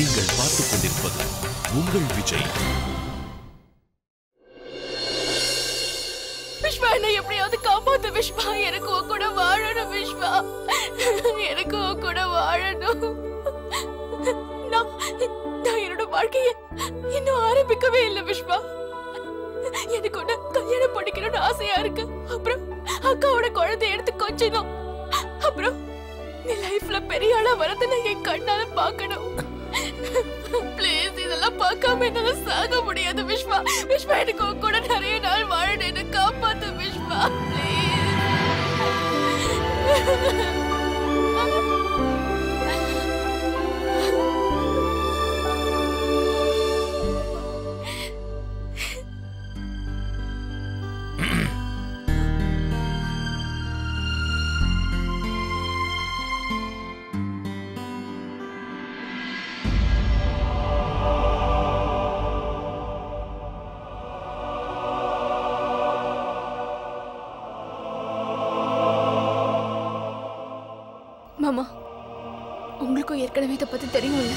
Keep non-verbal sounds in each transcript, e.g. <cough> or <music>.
நீங்கள் பார்த்துக் கொண்டிருப்பது உங்கள் விஜய். விஸ்வா என்ன எப்படியாவது காப்பாத்து. விஸ்வா எனக்கு உன் கூட வாழணும் விஸ்வா எனக்கு உன் கூட வாழணும். நான் நான் என்னோட வாழ்க்கையை இன்னும் ஆரம்பிக்கவே இல்லை விஸ்வா எனக்கு ஒண்ணு கல்யாணம் பண்ணிக்கணும்னு ஆசையா இருக்கு. அப்புறம் அக்காவோட குழந்தை எடுத்து கொஞ்சணும். அப்புறம் நீ லைஃப்ல பெரிய ஆளா வரத நான் என் கண்ணால பாக்கணும் ப்ளீஸ் இதெல்லாம் பார்க்காம என்னால சாக முடியாது விஷ்வா. விஷ்வா எனக்கு உன் கூட நிறைய நாள் வாழணும். என்ன காப்பாத்து விஷ்வா. ப்ளீஸ் ஏற்கனவே இதை பத்தி தெரியும்ல.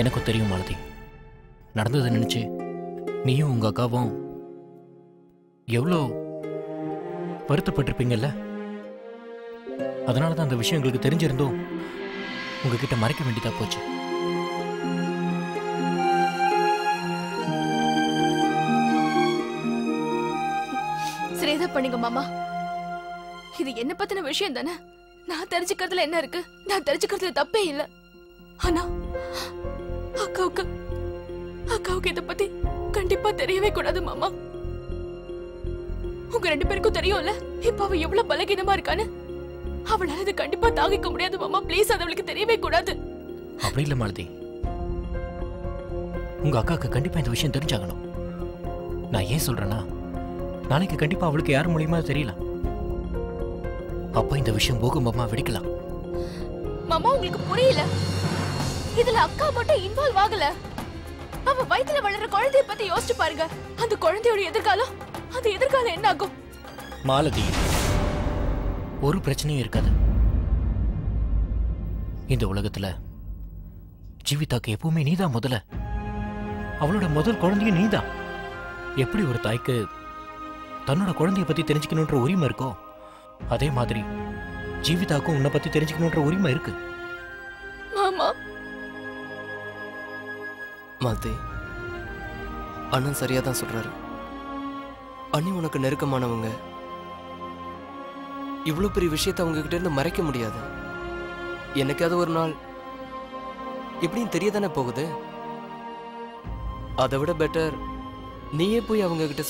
எனக்கும் தெரியும் மாலதி. நடந்ததை நினைச்சு நீயும் உங்க அக்காவும் எவ்வளோ வருத்தப்பட்டிருப்பீங்கல்ல? அதனால தான் அந்த விஷயம் எங்களுக்கு தெரிஞ்சிருந்தோம் உங்ககிட்ட மறைக்க வேண்டியதாக போச்சு. பண்ணுங்க மாமா. இது என்ன பத்தின விஷயம் தானே? நான் தெரிஞ்சுக்கிறதுல என்ன இருக்கு? நான் தெரிஞ்சுக்கிறதுல தப்பே இல்ல. ஆனா அக்காவுக்கு அக்காவுக்கு இத பத்தி கண்டிப்பா தெரியவே கூடாது மாமா. உங்க ரெண்டு பேருக்கும் தெரியும்ல? இப்ப அவ எவ்வளவு பலகீனமா இருக்கான்னு? அவளால இது கண்டிப்பா தாங்கிக்க முடியாது மாமா. ப்ளீஸ் அது அவளுக்கு தெரியவே கூடாது. அப்படி இல்ல மாலதி. உங்க அக்காவுக்கு கண்டிப்பா இந்த விஷயம் தெரிஞ்சாகணும். நான் ஏன் சொல்றேன்னா நாளைக்கு கண்டிப்பா அவளுக்கு யார் மூலியமா தெரியலாம் அப்ப இந்த விஷயம் பூகம்பமா வெடிக்கலாம். மாமா உங்களுக்கு புரியல. இதுல அக்கா மட்டும் இன்வால்வ் ஆகல. அவ வயித்துல வளர்ற குழந்தைய பத்தி யோசிச்சு பாருங்க. அந்த குழந்தையோட எதிர்காலம் அந்த எதிர்காலம் என்ன ஆகும்? மாலதி ஒரு பிரச்சனையும் இருக்காது. இந்த உலகத்துல ஜீவிதாக்கு எப்பவுமே நீதான் முதல்ல. அவளோட முதல் குழந்தையும் நீதான். எப்படி ஒரு தாய்க்கு தன்னோட குழந்தைய பத்தி தெரிஞ்சுக்கணுன்ற உரிமை இருக்கோ? அதே மாதிரி ஜீவிதாக்கும் உன்னை பத்தி தெரிஞ்சுக்கணுன்ற உரிமை இருக்கு. மாமா. மாலதி அண்ணன் சரியா தான் சொல்றாரு. அண்ணி உனக்கு நெருக்கமானவங்க. இவ்வளவு பெரிய விஷயத்தை அவங்க கிட்ட இருந்து மறைக்க முடியாது. என்னைக்காவது ஒரு நாள் எப்படியும் தெரியதானே போகுது? அதை விட பெட்டர் நீயே போய் அவங்க கிட்ட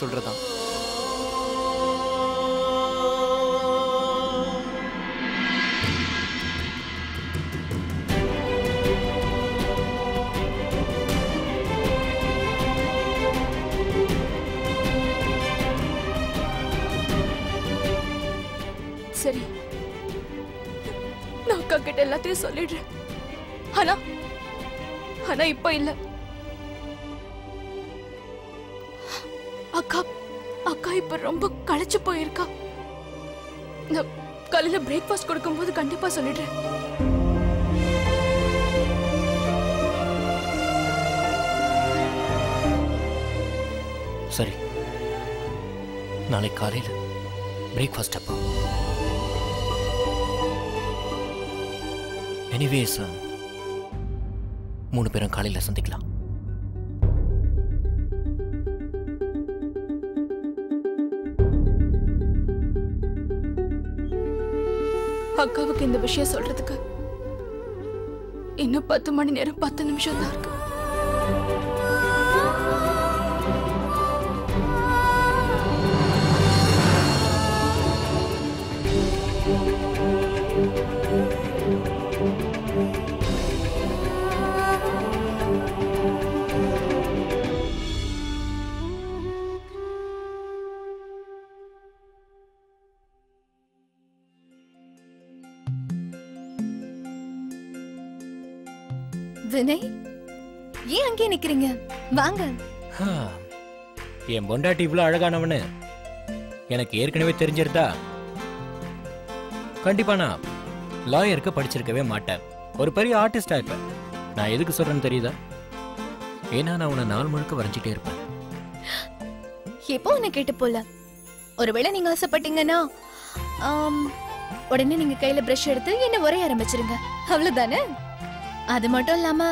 எல்லாத்தையும் சொல்லிடுறேன். ஆனா ஆனா இப்ப இல்ல. அக்கா அக்கா இப்ப ரொம்ப களைச்சு போயிருக்கா. நான் காலையில பிரேக்ஃபாஸ்ட் கொடுக்கும்போது கண்டிப்பா சொல்லிடுறேன். சரி. நாளை காலையில் பிரேக்ஃபாஸ்ட் அப்போ. எனிவேஸ் மூணு பேரும் காலையில் சந்திக்கலாம். அக்காவுக்கு இந்த விஷயம் சொல்றதுக்கு இன்னும் பத்து மணி நேரம் பத்து நிமிஷம் தான் இருக்கு. வினய் ஏன் அங்கேயே நிக்கிறீங்க? வாங்க. என் பொண்டாட்டி இவ்வளோ அழகானவனு எனக்கு ஏற்கனவே தெரிஞ்சிருந்தா. கண்டிப்பா நான் லாயருக்கு படிச்சிருக்கவே மாட்டேன். ஒரு பெரிய ஆர்டிஸ்டா இருப்பேன். நான் எதுக்கு சொல்றேன்னு தெரியுதா? ஏன்னா நான் உன்னை நாள் முழுக்க வரைஞ்சிட்டே இருப்பேன். எப்போ உன்னை கேட்டு போல? ஒருவேளை நீங்க ஆசைப்பட்டீங்கன்னா ஆம், உடனே நீங்க கையில பிரஷ் எடுத்து என்ன வரைய ஆரம்பிச்சிருங்க. அவ்வளவுதானே? அது மட்டும் இல்லாம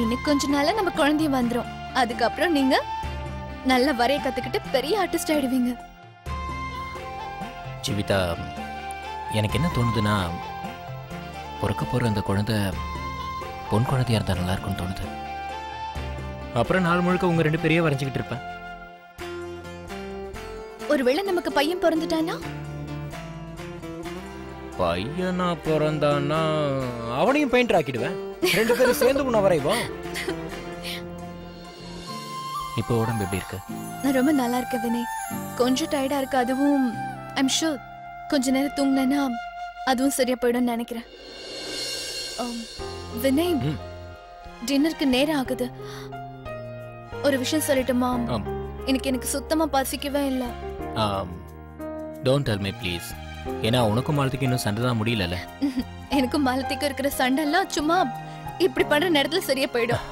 இன்னும் கொஞ்ச நாள்ல நம்ம குழந்தையும் வந்துரும். அதுக்கப்புறம் நீங்க நல்லா வரைய கத்துக்கிட்டு பெரிய ஆர்டிஸ்ட் ஆயிடுவீங்க. ஜீவிதா எனக்கு என்ன தோணுதுன்னா பிறக்க போற அந்த குழந்தை பொன் குழந்தையா இருந்தா நல்லா இருக்கும்னு தோணுது. அப்புறம் நாள் முழுக்க உங்க ரெண்டு பேரையும் வரைஞ்சிக்கிட்டு இருப்பேன். ஒருவேளை நமக்கு பையன் பிறந்துட்டானா? பையனா பிறந்தான்னா அவனையும் பெயிண்டர் ஆக்கிடுவேன். ரெண்டு பேரும் சேர்ந்து உன்னை வரைவோம் இப்போ உடம்பு எப்படி இருக்கு? நான் ரொம்ப நல்லா இருக்கேன் வினய். கொஞ்சம் டயர்டா இருக்கு. அதுவும் ஐம் ஷூர் கொஞ்ச நேரம் தூங்கினேன்னா அதுவும் சரியா போயிடும்னு நினைக்கிறேன். ஆம், வினய். டின்னருக்கு நேரம் ஆகுது. ஒரு விஷயம் சொல்லட்டுமா. எனக்கு எனக்கு சுத்தமா பசிக்கவே இல்லை. டோன்ட் டெல் மீ ப்ளீஸ் ஏன்னா உனக்கும் மாலத்துக்கு இன்னும் சண்டை தான் முடியலல்ல. <laughs> எனக்கும் மாலத்திக்கும் இருக்கிற சண்டைலாம் சும்மா இப்படி பண்ற நேரத்துல சரியா போயிடும்.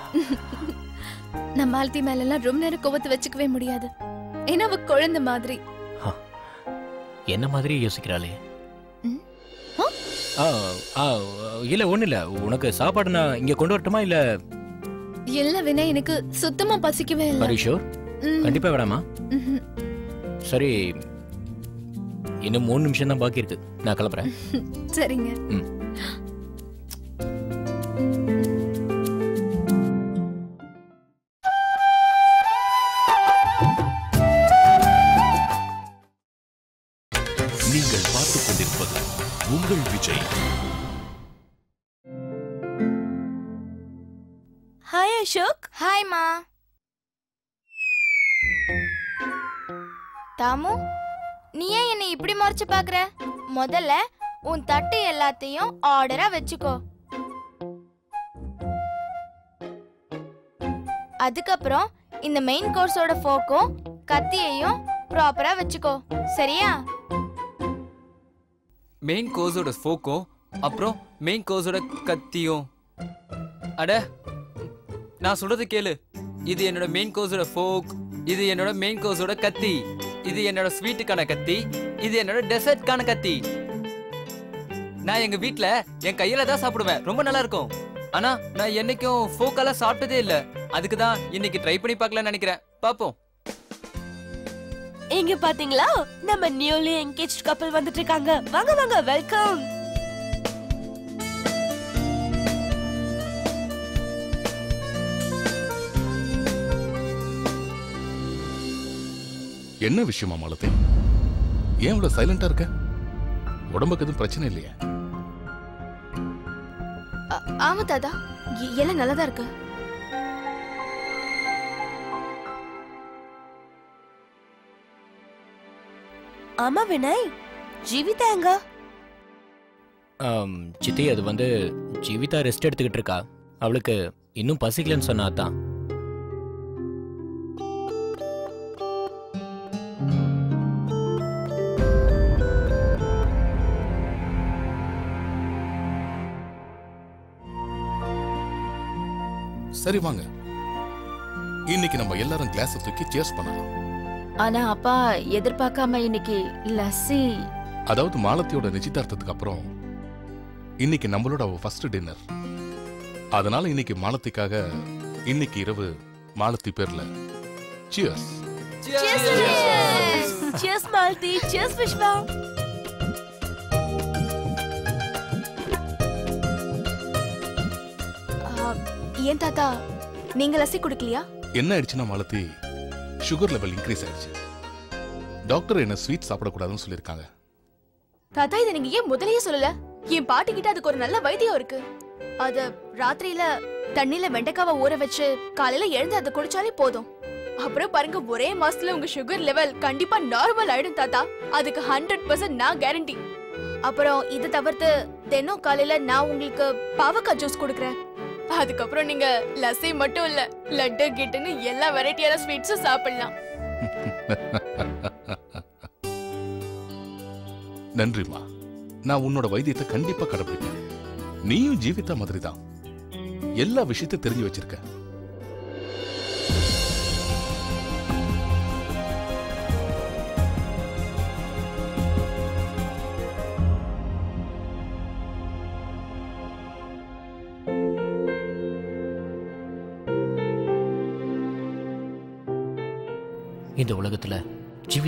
நான் மாலத்தி மேல எல்லாம் ரொம்ப நேரம் கோவத்தை வச்சுக்கவே முடியாது. ஏன்னா அவ குழந்தை மாதிரி. என்ன மாதிரி யோசிக்கிறாளே? இல்ல ஒண்ணு இல்ல. உனக்கு சாப்பாடு நான் இங்க கொண்டு வரட்டுமா இல்ல? இல்ல வினய் எனக்கு சுத்தமா பசிக்கவே இல்லை. பரிஷோர் ம், கண்டிப்பா வேணாமா. சரி இன்னும் மூணு நிமிஷம் தான் பாக்கி இருக்கு. நான் கிளம்புறேன். சரிங்க. ம். அசோக் தாமு நீ ஏன் என்னை இப்படி மறைச்சு பாக்குற முதல்ல உன் தட்டு எல்லாத்தையும் ஆர்டரா வச்சுக்கோ. அதுக்கப்புறம் இந்த மெயின் கோர்ஸோட ஃபோக்கும் கத்தியையும் ப்ராப்பரா வச்சுக்கோ. சரியா? மெயின் கோர்ஸோட ஃபோக்கும் அப்புறம் மெயின் கோர்ஸோட கத்தியும். அட நான் சொல்றது கேளு. இது என்னோட மெயின் கோர்ஸோட ஃபோக் இது என்னோட மெயின் கோர்ஸோட கத்தி இது என்னோட ஸ்வீட்டுக்கான கத்தி இது என்னோட டெசர்ட்கான கத்தி. நான் எங்க வீட்ல என் கையில தான் சாப்பிடுவேன். ரொம்ப நல்லா இருக்கும். ஆனா நான் என்னைக்கும் ஃபோக்கெல்லாம் சாப்பிட்டதே இல்ல. அதுக்கு தான் இன்னைக்கு ட்ரை பண்ணி பார்க்கலாம்னு நினைக்கிறேன். பாப்போம் இங்க பாத்தீங்களா? நம்ம நியூலி என்கேஜ் கப்பல் வந்துட்டு இருக்காங்க. வாங்க வாங்க வெல்கம் என்ன விஷயமா மாலதி? ஏன் இவ்வளவு சைலண்டா இருக்க? உடம்புக்கு எதுவும் பிரச்சனை இல்லையா? ஆமா தாத்தா. எல்லாம் நல்லதா இருக்கு. ஆமா வினய் ஜீவிதா எங்க? சித்தி அது வந்து ஜீவிதா ரெஸ்ட் எடுத்துக்கிட்டு இருக்கா. அவளுக்கு இன்னும் பசிக்கலன்னு சொன்னா தான். சரி வாங்க. இன்னைக்கு நம்ம எல்லாரும் கிளாஸ் தூக்கி சேர்ஸ் பண்ணலாம். ஆனா அப்பா எதிர்பார்க்காம இன்னைக்கு லஸ்ஸி. அதாவது மாலத்தியோட நிச்சயதார்த்தத்துக்கு அப்புறம் இன்னைக்கு நம்மளோட ஃபர்ஸ்ட் டின்னர் அதனால இன்னைக்கு மாலத்திக்காக இன்னைக்கு இரவு மாலத்தி பேர்ல. Cheers cheers Malathi. Cheers Vishwa. ஏன் தாத்தா? நீங்க லஸ்ஸி குடிக்கலையா? என்ன ஆயிடுச்சுன்னா மாலத்தி சுகர் லெவல் இன்க்ரீஸ் ஆயிடுச்சு. டாக்டர் என்ன ஸ்வீட் சாப்பிடக்கூடாதுன்னு சொல்லியிருக்காங்க. தாத்தா இதை நீங்க ஏன் முதல்லயே சொல்லல? என் பாட்டி கிட்ட அதுக்கு ஒரு நல்ல வைத்தியம் இருக்கு. அத ராத்திரியில தண்ணில வெண்டைக்காவை ஊற வச்சு காலையில எழுந்து அதை குடிச்சாலே போதும். அப்புறம் பாருங்க ஒரே மாசத்துல உங்க சுகர் லெவல் கண்டிப்பா நார்மல் ஆயிடும் தாத்தா. அதுக்கு ஹண்ட்ரட் பர்சன்ட் நான் கேரண்டி அப்புறம் இது தவிர்த்து தினம் காலையில நான் உங்களுக்கு பாவக்காய் ஜூஸ் கொடுக்குறேன். அதுக்கப்புறம் நீங்க லஸ்ஸி மட்டும் இல்ல லட்டு கிட்டுன்னு எல்லா வெரைட்டியான ஸ்வீட்ஸும் சாப்பிடலாம். <laughs> நன்றிம்மா. நான் உன்னோட வைத்தியத்தை கண்டிப்பா கடைபிடிப்பேன் நீயும் ஜீவிதா மாதிரி தான் எல்லா விஷயத்தையும் தெரிஞ்சு வச்சிருக்க.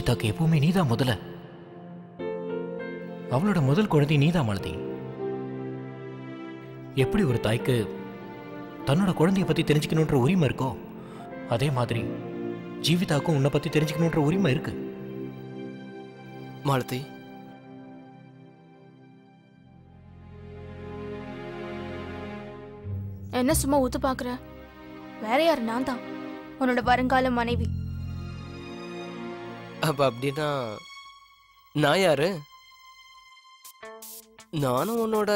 ஜீவிதாக்கு எப்பவுமே நீதான் முதல்ல. அவளோட முதல் குழந்தை நீதான் மாலதி. எப்படி ஒரு தாய்க்கு தன்னோட குழந்தைய பத்தி தெரிஞ்சுக்கணுன்ற உரிமை இருக்கோ அதே மாதிரி ஜீவிதாக்கும் உன்னை பத்தி தெரிஞ்சுக்கணுன்ற உரிமை இருக்கு. மாலதி. என்ன சும்மா ஊத்து பாக்குற வேற யாரு? நான் தான். உன்னோட வருங்கால மனைவி. அப்ப அப்படின்னா நான் யாரு? நானும் உன்னோட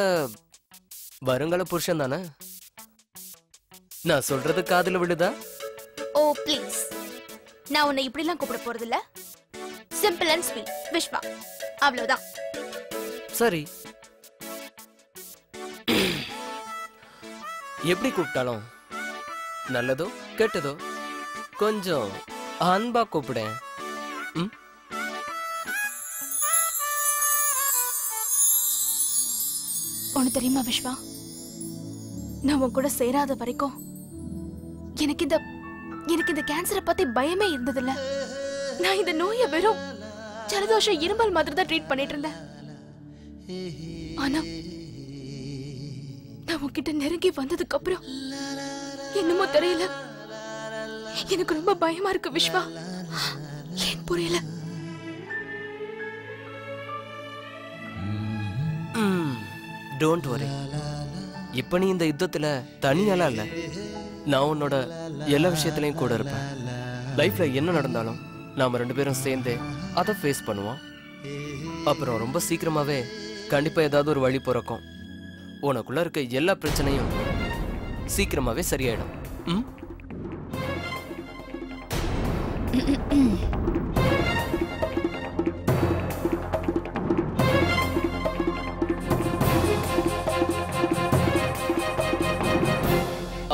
வருங்கால புருஷன் தானே? நான் சொல்றது காதுல விழுதா? ஓ ப்ளீஸ் நான் உன்னை இப்படிலாம் கூப்பிட போறது இல்ல சிம்பிள் அண்ட் ஸ்வீட் விஷ்வா. அவ்வளவுதான். சரி. எப்படி கூப்பிட்டாலும்? நல்லதோ கெட்டதோ? கொஞ்சம் அன்பா கூப்பிடேன் ஒன்று தெரியுமா விஸ்வா நான் உன் கூட சேராத வரைக்கும் எனக்கு இந்த எனக்கு இந்த கேன்சரை பத்தி பயமே இருந்ததில்ல. நான் இந்த நோயை வெறும் ஜலதோஷம் இருமல் மாதிரி தான் ட்ரீட் பண்ணிட்டு இருந்தேன். ஆனா நான் உன்கிட்ட நெருங்கி வந்ததுக்கு அப்புறம் என்னமோ தெரியல. எனக்கு ரொம்ப பயமா இருக்கு விஸ்வா ஏன் புரியல? Don't worry. இப்ப நீ இந்த யுத்தத்துல தனியாலாம் இல்ல. நான் உன்னோட எல்லா விஷயத்துலையும் கூட இருப்பேன். லைஃப்ல என்ன நடந்தாலும் நாம ரெண்டு பேரும் சேர்ந்து அதை ஃபேஸ் பண்ணுவோம். அப்புறம் ரொம்ப சீக்கிரமாவே கண்டிப்பா ஏதாவது ஒரு வழி பிறக்கும். உனக்குள்ள இருக்க எல்லா பிரச்சனையும் சீக்கிரமாவே சரியாயிடும். ம்?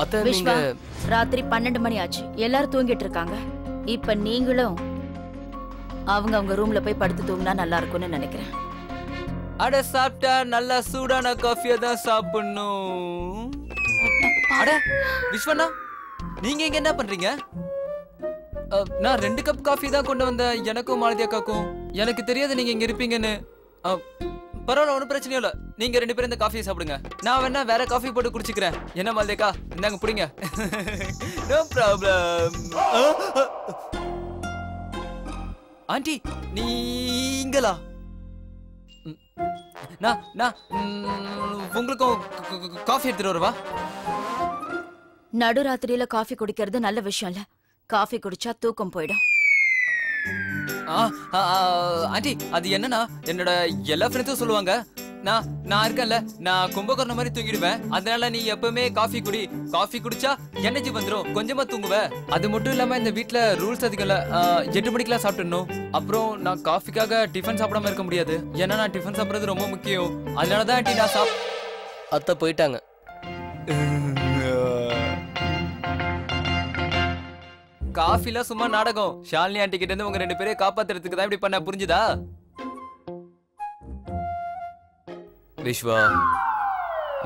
அத்தை விஸ்வா ராத்திரி பன்னெண்டு மணி ஆச்சு. எல்லாரும் தூங்கிட்டு இருக்காங்க. இப்ப நீங்களும் அவங்க அவங்க ரூம்ல போய் படுத்து தூங்கினா நல்லா இருக்கும்னு நினைக்கிறேன். அட சாப்பிட்டா நல்லா சூடான காஃபியை தான் சாப்பிடணும். அட விஸ்வண்ணா நீங்க இங்க என்ன பண்றீங்க? நான் ரெண்டு கப் காஃபி தான் கொண்டு வந்தேன். எனக்கும் மாலதி அக்காக்கும். எனக்கு தெரியாது நீங்க இங்க இருப்பீங்கன்னு. பரவாயில்ல ஒன்றும் பிரச்சனையும் இல்லை. நீங்கள் ரெண்டு பேரும் இந்த காஃபியை சாப்பிடுங்க. நான் வேணா வேற காஃபி போட்டு குடிச்சிக்கிறேன். என்ன மாலதி இந்தாங்க பிடிங்க. நோ ப்ராப்ளம் ஆண்டி நீங்களா? நான் நான் உங்களுக்கும் காஃபி எடுத்துட்டு வரவா? நடுராத்திரியில காஃபி குடிக்கிறது நல்ல விஷயம் இல்ல. காஃபி குடிச்சா தூக்கம் போயிடும். ஆண்டி அது என்னன்னா என்னோட எல்லா ஃப்ரெண்ட்ஸும் சொல்லுவாங்க. நான் நான் இருக்கேன்ல நான் கும்பகர்ணம் மாதிரி தூங்கிடுவேன். அதனால நீ எப்பவுமே காஃபி குடி. காஃபி குடிச்சா எனர்ஜி வந்துரும். கொஞ்சமா தூங்குவ. அது மட்டும் இல்லாம இந்த வீட்ல ரூல்ஸ் அதிகம் இல்ல. எட்டு மணிக்கெல்லாம் சாப்பிட்டுடணும். அப்புறம் நான் காஃபிக்காக டிஃபன் சாப்பிடாம இருக்க முடியாது. ஏன்னா நான் டிஃபன் சாப்பிடுறது ரொம்ப முக்கியம். அதனால தான் ஆண்டி நான் சாப் அத்தை போயிட்டாங்க. காஃபில சும்மா நாடகம். ஷாலினி ஆண்டி கிட்ட இருந்து உங்க ரெண்டு பேரையும் காப்பாத்துறதுக்கு தான் இப்படி பண்ண புரிஞ்சுதா? விஸ்வா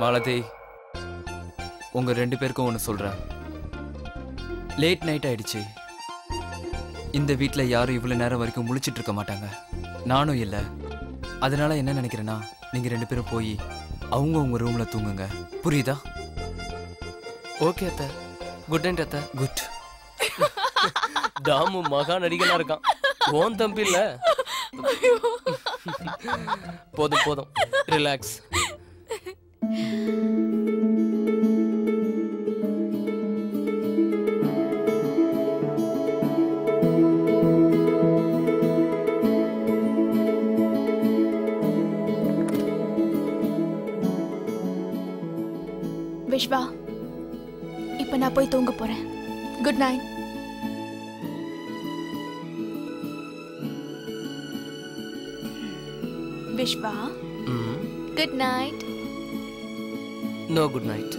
மாலதி உங்க ரெண்டு பேருக்கும் ஒன்று சொல்றேன். லேட் நைட் ஆயிடுச்சு. இந்த வீட்ல யாரும் இவ்வளவு நேரம் வரைக்கும் முழிச்சிட்டு இருக்க மாட்டாங்க. நானும் இல்ல. அதனால என்ன நினைக்கிறேன்னா நீங்க ரெண்டு பேரும் போய் அவங்க உங்க ரூம்ல தூங்குங்க. புரியுதா? ஓகே அத்தை. குட் நைட் அத்தை. குட் தாமு மகா நடிகனா இருக்கான். ஓன் தம்பி இல்ல. போதும் போதும். ரிலாக்ஸ் விஷ்வா நான் போய் தூங்க போறேன். Good night Vishwa good night no good night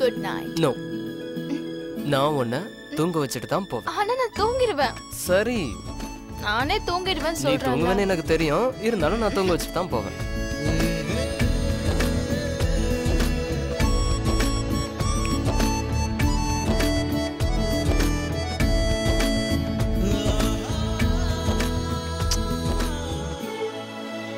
good night no நான் உன்னை தூங்க வச்சுட்டு தான் போவேன். ஆனா நான் தூங்கிடுவேன். சரி. நானே தூங்கிடுவேன் நீ சொல்றேன் தூங்குவேன்னு எனக்கு தெரியும். இருந்தாலும் நான் தூங்க வச்சுட்டு தான் போவேன்.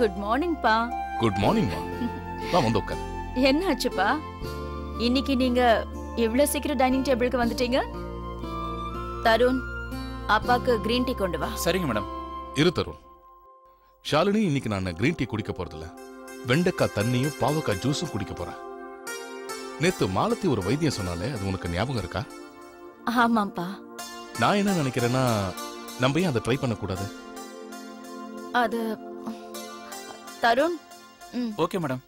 good morning பா குட் மார்னிங் மா வா வந்து உட்கார். என்ன ஆச்சுப்பா இன்னைக்கு நீங்க இவ்வளவு சீக்கிரம் டைனிங் டேபிளுக்கு வந்துட்டீங்க? தருண் அப்பாக்கு கிரீன் டீ கொண்டு வா. சரிங்க மேடம் இரு தருண். ஷாலினி இன்னைக்கு நான் கிரீன் டீ குடிக்க போறதில்ல. வெண்டைக்காய் தண்ணியும் பாவக்காய் ஜூஸும் குடிக்க போறேன் நேத்து மாலத்தி ஒரு வைத்தியம் சொன்னாலே அது உனக்கு ஞாபகம் இருக்கா? ஆமாப்பா நான் என்ன நினைக்கிறேன்னா நம்ம ஏன் அதை ட்ரை பண்ணக்கூடாது? அது தருண். Okay madam.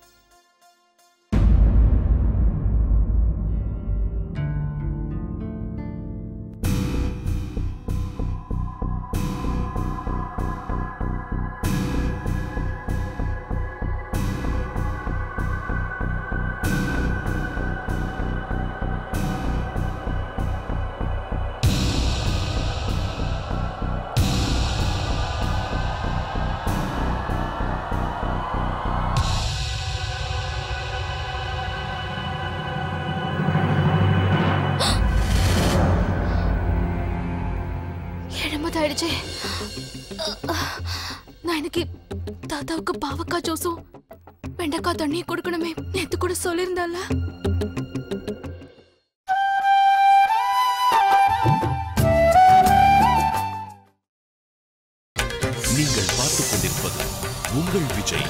ஆயிடுச்சு நான் இன்னைக்கு தாத்தாவுக்கு பாவக்காய் ஜூஸும் வெண்டைக்காய் தண்ணியும் கொடுக்கணுமே நேத்து கூட சொல்லியிருந்தால நீங்கள் பார்த்துக் கொண்டிருப்பது உங்கள் விஜய்.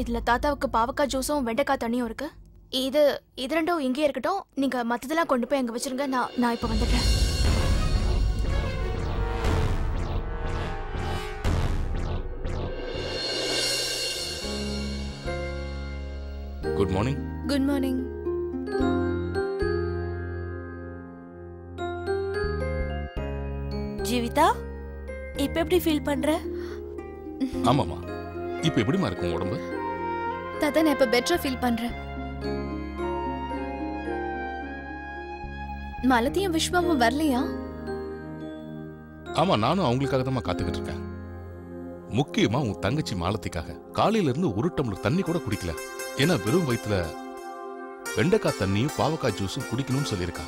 இதுல தாத்தாவுக்கு பாவக்காய் ஜூஸும் வெண்டைக்காய் தண்ணியும் இருக்கு. இது இது ரெண்டும் இங்கேயே இருக்கட்டும். நீங்க மத்ததெல்லாம் கொண்டு போய் அங்க வச்சிருங்க. நான் நான் இப்ப வந்துடுறேன். Good morning good morning Jeevitha இப்ப எப்படி ஃபீல் பண்ற? ஆமாமா இப்ப எப்படிமா இருக்கும் உடம்பு? தாத்தா நான் இப்ப பெட்டரா ஃபீல் பண்றேன். மலத்தியும் விஸ்வாவும் வரலையா? ஆமா நானும் அவங்களுக்காக தான் காத்துக்கிட்டு இருக்கேன். முக்கியமா உன் தங்கச்சி மாலத்திக்காக. காலையில இருந்து ஒரு டம்ளர் தண்ணி கூட குடிக்கல. ஏன்னா வெறும் வயித்துல வெண்டைக்காய் தண்ணியும் பாவக்காய் ஜூஸும் குடிக்கணும்னு சொல்லியிருக்கா.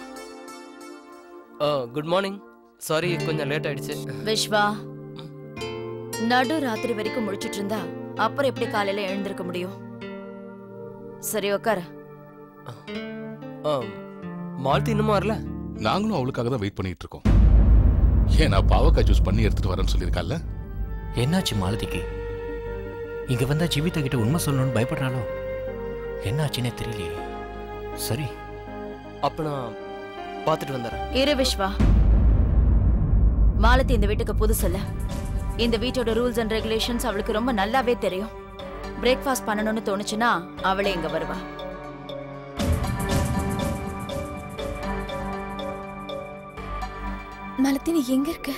குட் மார்னிங் சாரி கொஞ்சம் லேட் ஆயிடுச்சு. விஸ்வா நடு ராத்திரி வரைக்கும் முழிச்சிட்டு இருந்தா அப்புறம் எப்படி காலையில எழுந்திருக்க முடியும்? சரி உக்கார. ஆ, மாலதி இன்னும் வரல? நாங்களும் அவளுக்காக தான் வெயிட் பண்ணிட்டு இருக்கோம். ஏன்னா பாவக்காய் ஜூஸ் பண்ணி எடுத்துட்டு வரேன்னு சொல்லியிருக்கால என்னாச்சு மாலதிக்கு? இங்க வந்தா ஜீவிதா கிட்ட உண்மை சொல்லணும்னு பயப்படுறாளோ? என்னாச்சுன்னே தெரியலையே. சரி. அப்ப நான் பார்த்துட்டு வந்துடுறேன். இரு விஸ்வா மாலதி இந்த வீட்டுக்கு புதுசு இல்ல. இந்த வீட்டோட ரூல்ஸ் அண்ட் ரெகுலேஷன்ஸ் அவளுக்கு ரொம்ப நல்லாவே தெரியும். பிரேக்ஃபாஸ்ட் பண்ணணும்னு தோணுச்சுன்னா அவளே இங்க வருவா. மலத்தினி எங்க இருக்க?